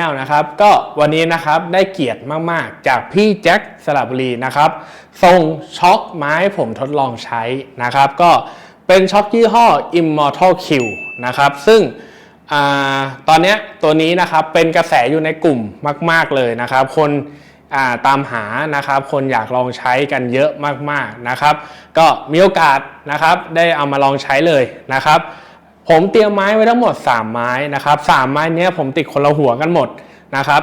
แนลนะครับก็วันนี้นะครับได้เกียรติมาก ๆ จากพี่แจ็คสระบุรีนะครับส่งช็อคไมาให้ผมทดลองใช้นะครับ ก็เป็นช็อคยี่ห้อ Immortal Q นะครับซึ่งอตอนนี้ตัวนี้นะครับเป็นกระแสอยู่ในกลุ่มมาก ๆ เลยนะครับ คนาตามหานะครับคนอยากลองใช้กันเยอะมาก ๆ นะครับ ก็มีโอกาสนะครับได้เอามาลองใช้เลยนะครับ ผมเตรียมไม้ไว้ทั้งหมด 3 ไม้นะครับ3ไม้นี้ผมติดคนละหัวกันหมดนะครับ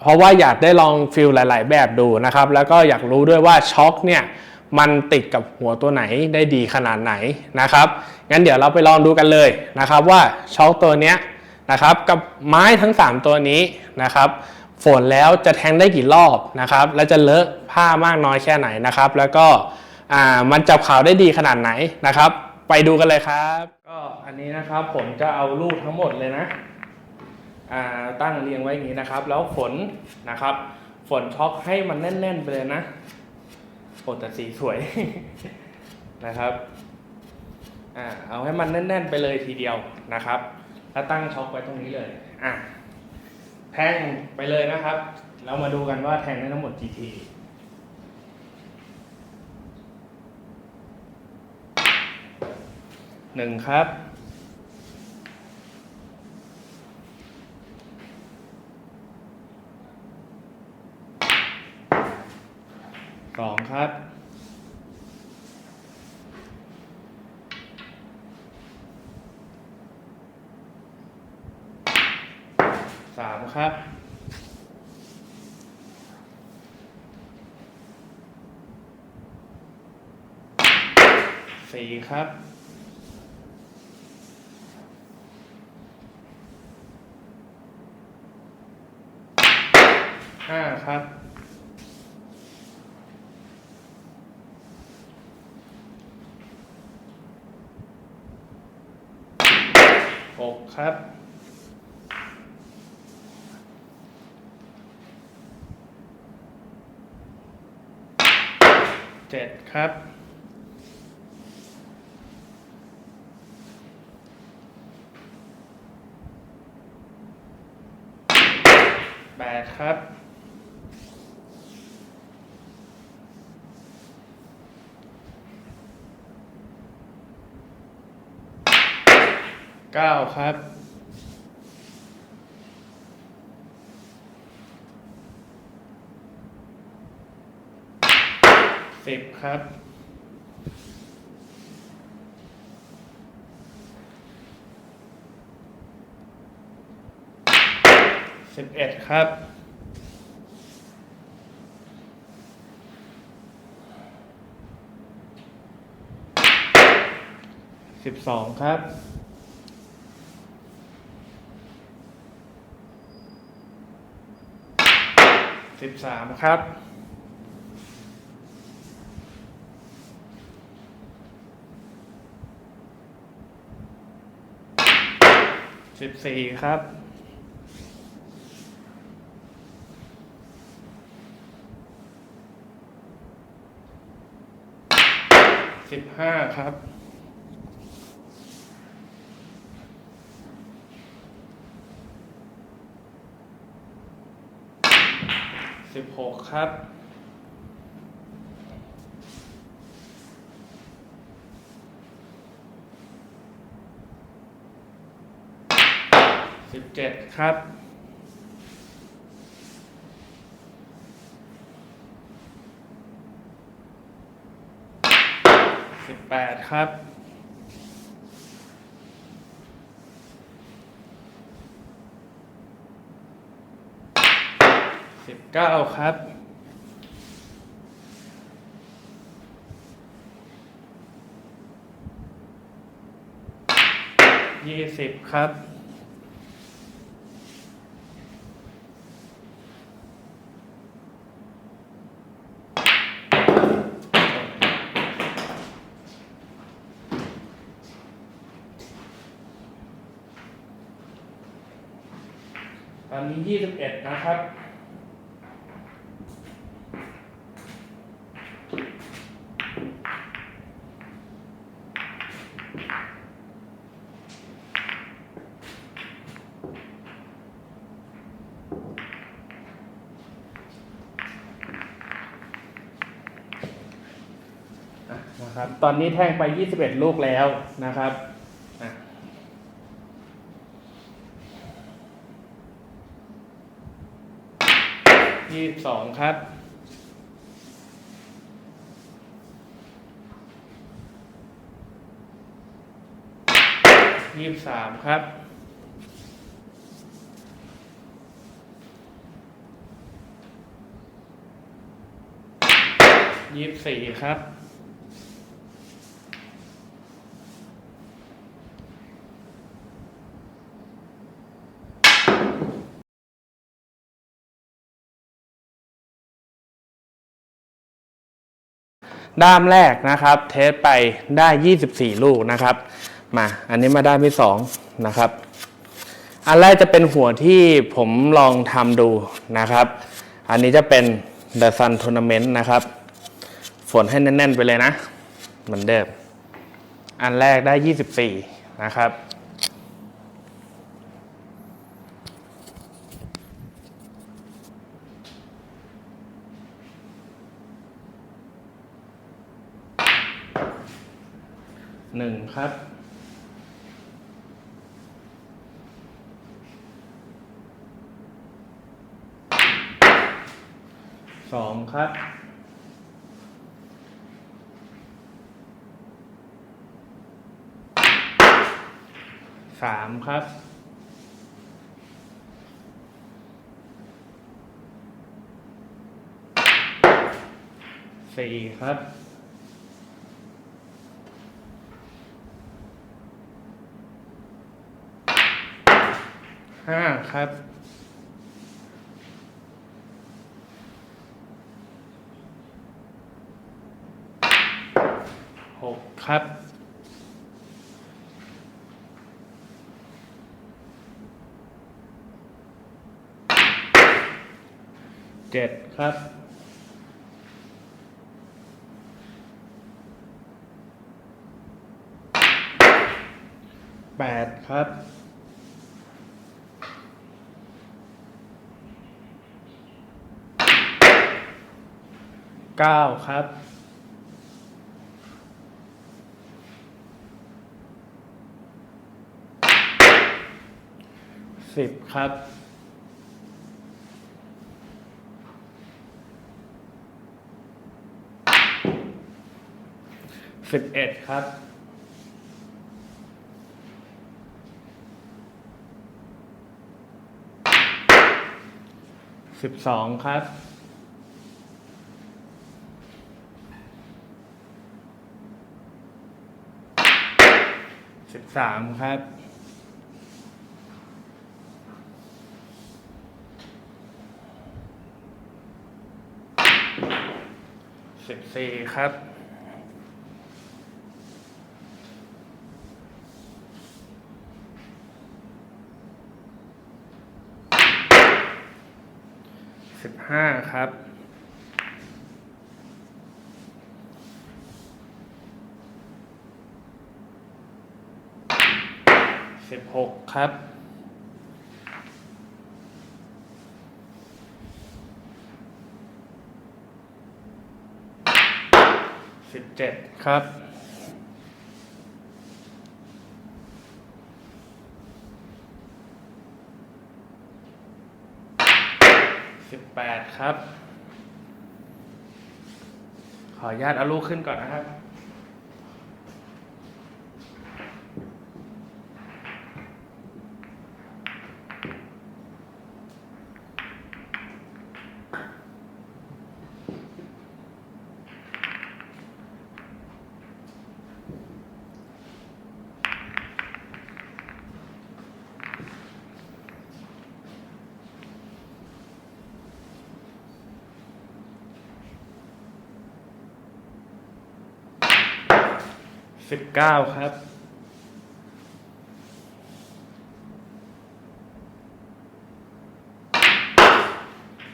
เพราะว่าอยากได้ลองฟิลหลาย ๆ แบบดูนะครับแล้วก็อยากรู้ด้วยว่าช็อคเนี่ยมันติดกับหัวตัวไหนได้ดีขนาดไหนนะครับงั้นเดี๋ยวเราไปลองดูกันเลยนะครับว่าช็อคตัวเนี้ยนะครับกับไม้ทั้ง 3 ตัวนี้นะครับฝนแล้วจะแทงได้กี่รอบนะครับและจะเลอะผ้ามากน้อยแค่ไหนนะครับ แล้วก็อ่ามันจับขาวได้ดีขนาดไหนนะครับ ไปดูกันเลยครับ ก็อันนี้นะครับผมจะเอาลูกทั้งหมดเลยนะอ่าตั้งเรียงไว้อย่างนี้นะครับ แล้วฝนนะครับ ฝนช็อกให้มันแน่น ๆ ไปเลยนะโอ้แต่สีสวย นะครับอ่าเอาให้มันแน่น ๆ ไปเลยทีเดียวนะครับ แล้วตั้งช็อกไว้ตรงนี้เลยอะแทงไปเลยนะครับ แล้วมาดูกันว่าแทงได้ทั้งหมดกี่ที หนึ่งครับ สองครับสามครับสี่ครับ ห้าครับ หกครับ เจ็ดครับ แปดครับ เก้าครับสิบครับสิบเอ็ดครับสิบสองครับ สิบสามครับสิบสี่ครับสิบห้าครับ สิบหกครับสิบเจ็ดครับสิบแปดครับ สิบเก้าครับยี่สิบครับตอนนี้ยี่สิบเอ็ดนะครับ ส นะครับ ตอนนี้แทงไป 21 ลูกแล้วนะครับยี่สิบสองครับยี่สิบสามครับยี่สิบสี่ครับ ด้ามแรกนะครับ เทสไปได้ 24 ลูกนะครับ มาอันนี้มาด้ามที่2นะครับ อันแรกจะเป็นหัวที่ผมลองทำดูนะครับ อันนี้จะเป็น The Sun Tournament นะครับ ฝนให้แน่น ๆ ไปเลยนะ เหมือนเดิม อันแรกได้ 24 นะครับ หนึ่งครับ สองครับสามครับสี่ครับ ห้าครับ หกครับ เจ็ดครับแปดครับ เก้าครับสิบครับสิบเอ็ดครับสิบสองครับ สามครับ สิบสี่ครับ สิบห้าครับ สิบหกครับสิบเจ็ดครับสิบแปดครับ ขออนุญาตเอาลูกขึ้นก่อนนะครับ สิบเก้าครับ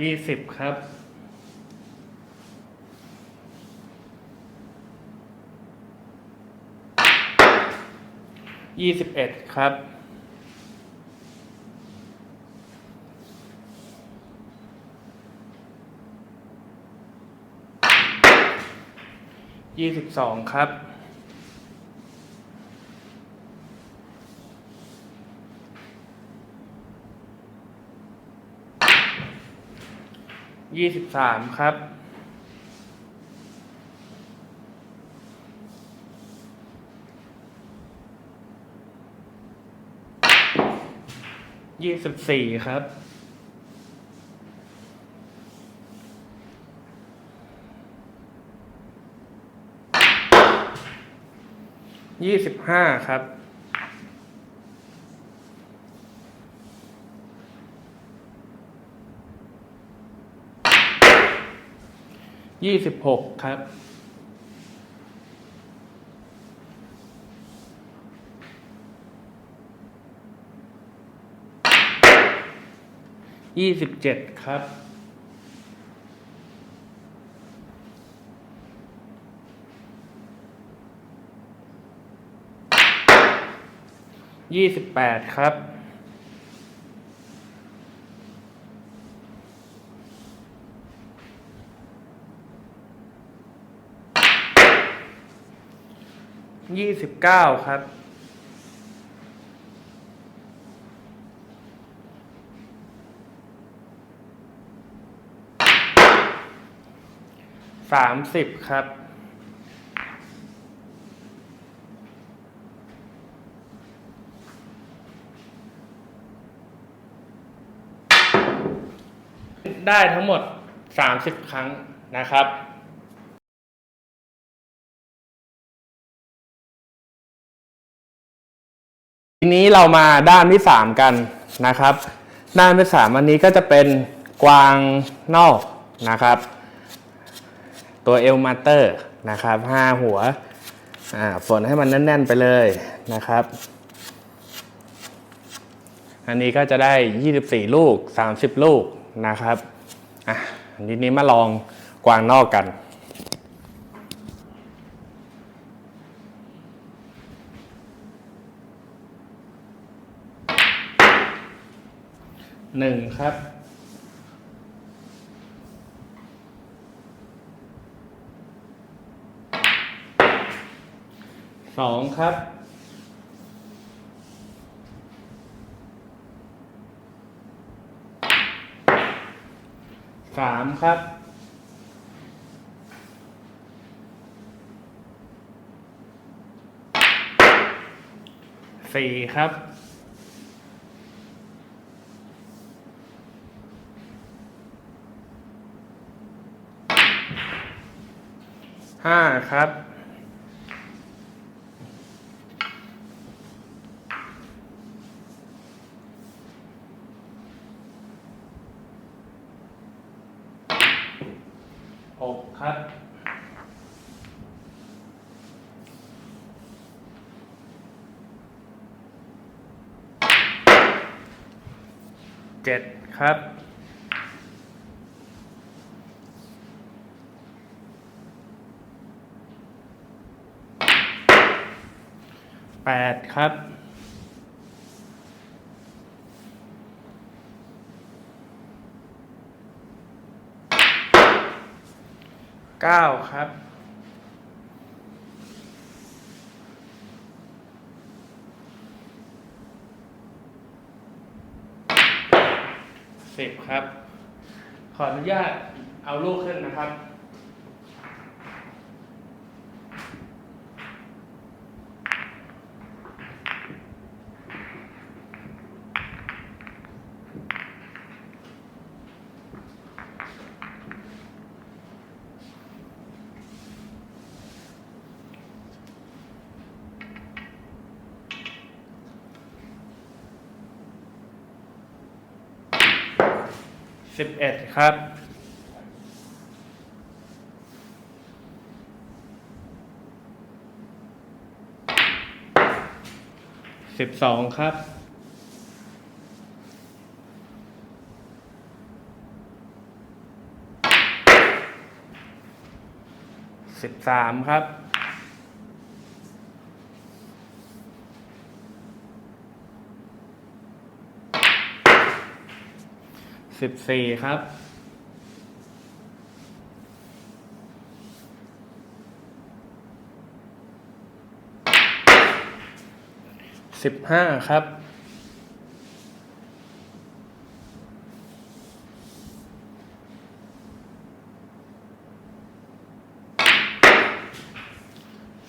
ยี่สิบครับ ยี่สิบเอ็ดครับยี่สิบสองครับ ยี่สิบสามครับ ยี่สิบสี่ครับ ยี่สิบห้าครับ ยี่สิบหกครับ ยี่สิบเจ็ดครับยี่สิบแปดครับ ยี่สิบเก้าครับ สามสิบครับ ได้ทั้งหมด 30 ครั้งนะครับ ทีนี้เรามาด้านที่ 3 กันนะครับ ด้านที่3อันนี้ก็จะเป็นกวางนอกนะครับ ตัวเอลมาเตอร์นะครับ5หัวฝนให้มันแน่น ๆ ไปเลยนะครับ อันนี้ก็จะได้ 24 ลูก 30 ลูกนะครับอะทีนี้มาลองกวางนอกกัน หนึ่งครับ สองครับ สามครับ สี่ครับ ห้าครับ หกครับ เจ็ดครับ แปดครับ เก้าครับสิบครับ ขออนุญาตเอาลูกขึ้นนะครับ สิบเอ็ดครับสิบสองครับสิบสามครับ สิบสี่ครับสิบห้าครับ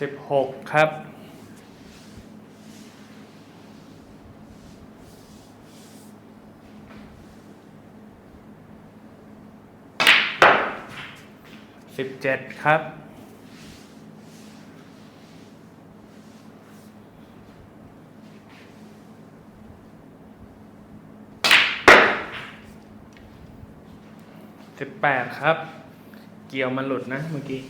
สิบหกครับ สิบเจ็ดครับสิบแปดครับ เกี่ยวมันหลุดนะเมื่อกี้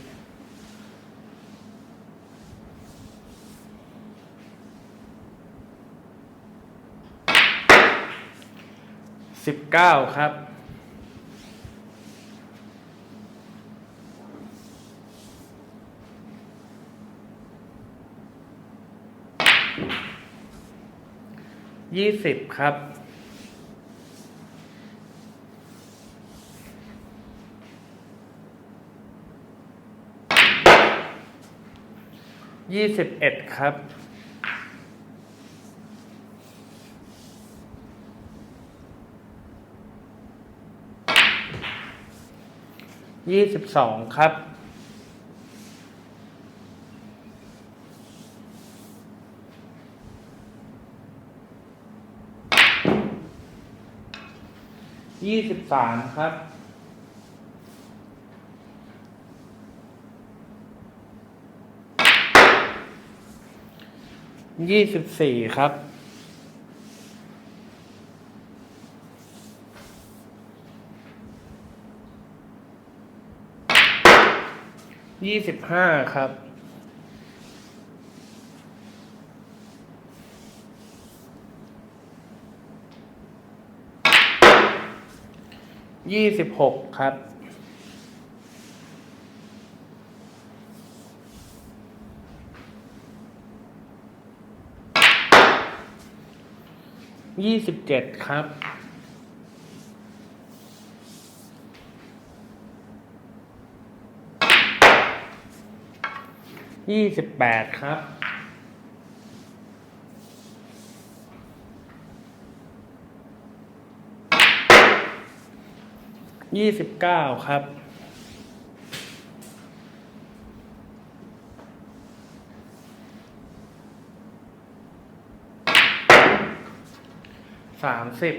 สิบเก้าครับ ยี่สิบครับ ยี่สิบเอ็ดครับ ยี่สิบสองครับ ยี่สิบสามครับ ยี่สิบสี่ครับ ยี่สิบห้าครับ ยี่สิบหกครับ ยี่สิบเจ็ดครับยี่สิบแปดครับ ยี่สิบเก้าครับ สามสิบ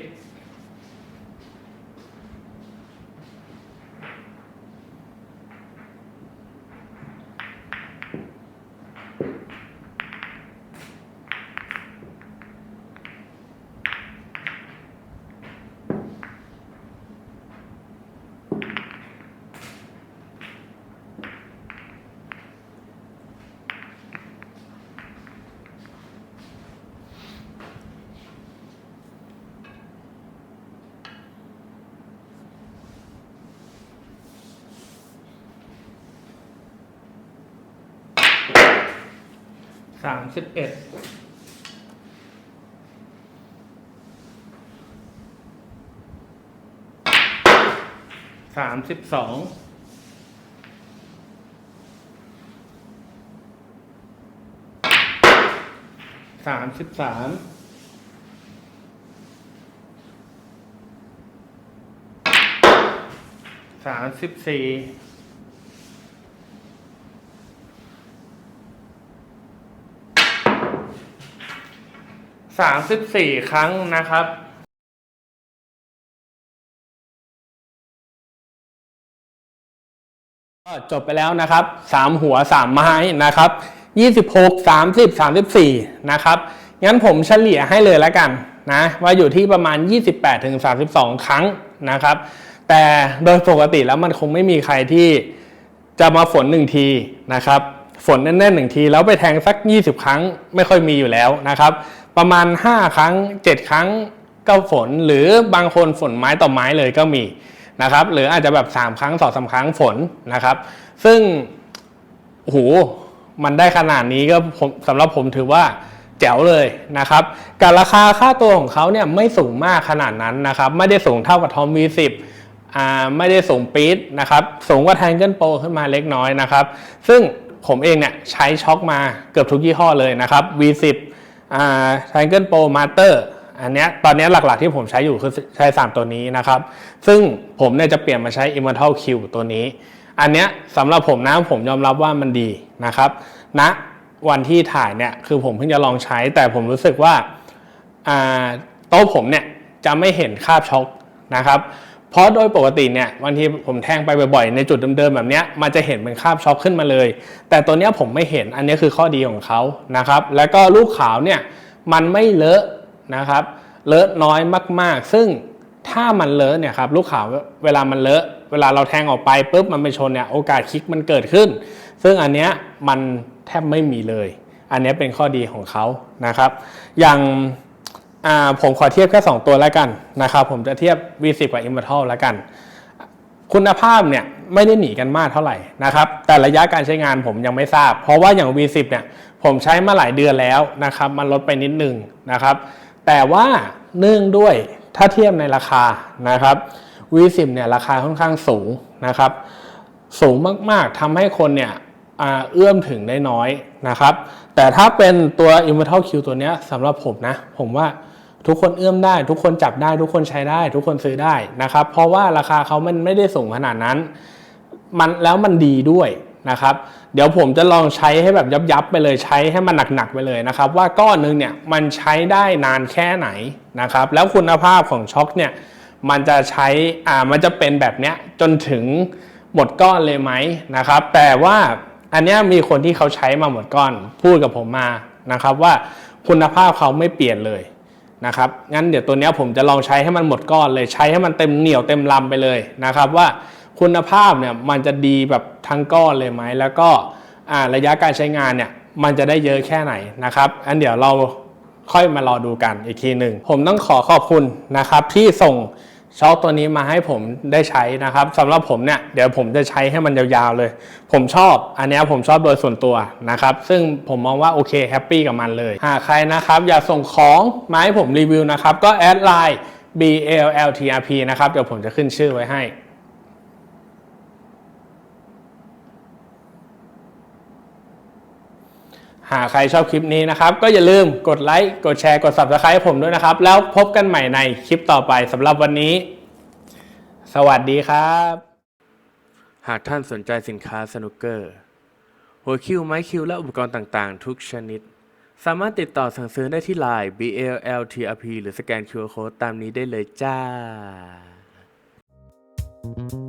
สามสิบเอ็ดสามสิบสองสามสิบสามสามสิบสี่ สามสิบสี่ครั้งนะครับก็จบไปแล้วนะครับสามหัวสามไม้นะครับยี่สิบหกสามสิบสามสิบสี่นะครับงั้นผมเฉลี่ยให้เลยแล้วกันนะว่าอยู่ที่ประมาณ 28ถึง32 ครั้งนะครับ แต่โดยปกติแล้วมันคงไม่มีใครที่จะมาฝนหนึ่งทีนะครับ ฝนแน่นๆหนึ่งทีแล้วไปแทงสัก 20 ครั้งไม่ค่อยมีอยู่แล้วนะครับ ประมาณ 5 ครั้ง 7 ครั้งก็ฝน หรือบางคนฝนไม้ต่อไม้เลยก็มีนะครับหรืออาจจะแบบ 3 ครั้งสองสาครั้งฝนนะครับ ซึ่งโหมันได้ขนาดนี้ก็สำหรับผมถือว่าแจ๋วเลยนะครับกับราคาค่าตัวของเขาเนี่ยไม่สูงมากขนาดนั้นนะครับ ไม่ได้สูงเท่ากับทอม V10 อ่าไม่ได้สูงปี๊ดนะครับสูงกว่าแทงเกิลโปรขึ้นมาเล็กน้อยนะครับ ซึ่งผมเองเนี่ยใช้ช็อคมาเกือบทุกยี่ห้อเลยนะครับ V10 Triangle Pro Master อันเนี้ยตอนนี้หลักๆที่ผมใช้อยู่คือใช้ 3 ตัวนี้นะครับ ซึ่งผมเนี่ยจะเปลี่ยนมาใช้ Immortal Q ตัวนี้ อันเนี้ยสำหรับผมนะผมยอมรับว่ามันดีนะครับณนะวันที่ถ่ายเนี่ยคือผมเพิ่งจะลองใช้ แต่ผมรู้สึกว่าโต๊ะผมเนี่ยจะไม่เห็นคาบช็อคนะครับ เพราะโดยปกติเนี่ยบางทีผมแทงไปบ่อยๆ ในจุดเดิมๆแบบนี้มันจะเห็นเป็นคราบช็อคขึ้นมาเลย แต่ตัวนี้ผมไม่เห็นอันนี้คือข้อดีของเขานะครับแล้วก็ลูกขาวเนี่ยมันไม่เลอะนะครับเลอะน้อยมากๆ ซึ่งถ้ามันเลอะเนี่ยครับลูกขาวเวลามันเลอะ เวลาเราแทงออกไปปุ๊บมันไปชนเนี่ยโอกาสคลิกมันเกิดขึ้น ซึ่งอันเนี้ยมันแทบไม่มีเลย อันนี้เป็นข้อดีของเขานะครับ อย่าง อ่าผมขอเทียบแค่ 2 ตัวแล้วกันนะครับผมจะเทียบ V10 กับ Immortal แล้วกัน คุณภาพเนี่ยไม่ได้หนีกันมากเท่าไหร่นะครับแต่ระยะการใช้งานผมยังไม่ทราบ เพราะว่าอย่าง V10 เนี่ยผมใช้มาหลายเดือนแล้วนะครับมันลดไปนิดนึงนะครับ แต่ว่าเนื่องด้วยถ้าเทียบในราคานะครับ V10 เนี่ยราคาค่อนข้างสูงนะครับ สูงมากๆทำให้คนเนี่ยเอื้อมถึงได้น้อยนะครับ แต่ถ้าเป็นตัว Immortal Q ตัวเนี้ยสำหรับผมนะ ผมว่า ทุกคนเอื้อมได้ ทุกคนจับได้ ทุกคนใช้ได้ ทุกคนซื้อได้นะครับ เพราะว่าราคาเขามันไม่ได้สูงขนาดนั้น มันแล้วมันดีด้วยนะครับ เดี๋ยวผมจะลองใช้ให้แบบยับๆไปเลยใช้ให้มันหนักๆไปเลยนะครับ ว่าก้อนหนึงเนี่ยมันใช้ได้นานแค่ไหนนะครับ แล้วคุณภาพของช็อคเนี่ยมันจะใช้อ่ามันจะเป็นแบบเนี้ยจนถึงหมดก้อนเลยไหมนะครับ แต่ว่าอันเนี้ยมีคนที่เขาใช้มาหมดก้อนพูดกับผมมานะครับ ว่าคุณภาพเขาไม่เปลี่ยนเลย นะครับงั้นเดี๋ยวตัวนี้ผมจะลองใช้ให้มันหมดก้อนเลยใช้ให้มันเต็มเหนียวเต็มลำไปเลยนะครับว่าคุณภาพเนี่ยมันจะดีแบบทั้งก้อนเลยไหมแล้วก็ระยะการใช้งานเนี่ยมันจะได้เยอะแค่ไหนนะครับอันเดี๋ยวเราค่อยมารอดูกันอีกทีหนึ่งผมต้องขอขอบคุณนะครับที่ส่ง ช็อคตัวนี้มาให้ผมได้ใช้นะครับสำหรับผมเนี่ยเดี๋ยวผมจะใช้ให้มันยาวๆเลย ผมชอบอันนี้ผมชอบโดยส่วนตัวนะครับซึ่งผมมองว่าโอเคแฮปปี้กับมันเลยหากใครนะครับอยากส่งของมาให้ผมรีวิวนะครับก็แอดไลน์ BLLTRP นะครับเดี๋ยวผมจะขึ้นชื่อไว้ให้ หากใครชอบคลิปนี้นะครับ ก็อย่าลืมกดไลค์กดแชร์กด Subscribe ให้ผมด้วยนะครับ แล้วพบกันใหม่ในคลิปต่อไปสำหรับวันนี้ สวัสดีครับ หากท่านสนใจสินค้าสนุกเกอร์ หัวคิวไม้คิวและอุปกรณ์ต่างๆ ทุกชนิด สามารถติดต่อสั่งซื้อได้ที่ Line BLLTRP หรือสแกน QR Code ตามนี้ได้เลยจ้า Thank you.